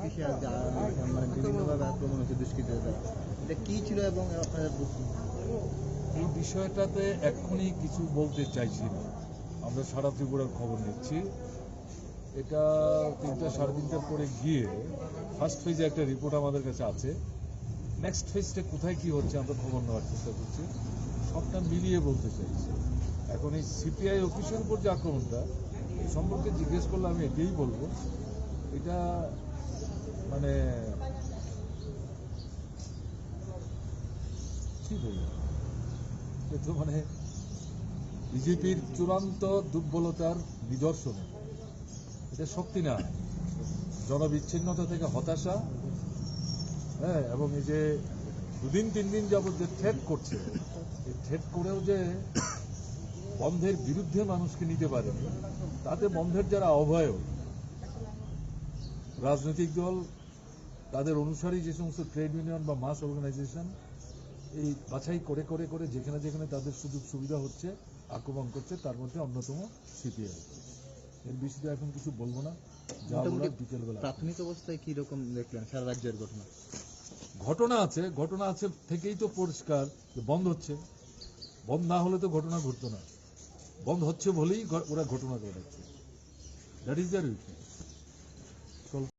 মানে আক্রমণ হয়েছে দুষ্কৃতীদের এটা কী ছিল এবং এই বিষয়টাতে এক্ষুনি কিছু বলতে চাইছি না। আমরা সারা ত্রিপুরার খবর নিচ্ছি। এটা তিনটা সাড়ে তিনটার পরে গিয়ে ফার্স্ট ফেজে একটা রিপোর্ট আমাদের কাছে আছে। নেক্সট ফেজটা কোথায় কি হচ্ছে আমরা খবর নেওয়ার চেষ্টা করছি। সবটা মিলিয়ে বলতে চাইছি। এখন এই সিপিআই অফিসের উপর যে আক্রমণটা সম্পর্কে জিজ্ঞেস করলে আমি এটাই বলব। এটা মানে কি বলব? এ মানে বিজেপির চূড়ান্ত দুর্বলতার নিদর্শন। এটা শক্তি না জনবিচ্ছিন্নতা থেকে হতাশা হ্যাঁ এবং এই যে দুদিন, তিন দিন যাবত যে থ্রেট করছে, এই থ্রেট করেও যে বন্ধের বিরুদ্ধে মানুষকে নিতে পারে, তাতে বন্ধের যারা অভয় রাজনৈতিক দল তাদের অনুসারী যে সমস্ত ট্রেড ইউনিয়ন বা মাস অর্গানাইজেশন এই বাছাই করে করে করে যেখানে যেখানে তাদের সুযোগ সুবিধা হচ্ছে আক্রমণ করছে তার মধ্যে অন্যতম সিপিআই এর বিষয়ে এখন কিছু বলব না। যা মোটামুটি বলার বিকেলবেলা। প্রাথমিক অবস্থায় কী রকম দেখলেন সারা রাজ্যের ঘটনা? ঘটনা আছে ঘটনা আছে থেকেই তো পরিষ্কার বন্ধ হচ্ছে। বন্ধ না হলে তো ঘটনা ঘটতো না। বন্ধ হচ্ছে বলেই ওরা ঘটনা ঘটাচ্ছে দ্যাট ইজ Sol.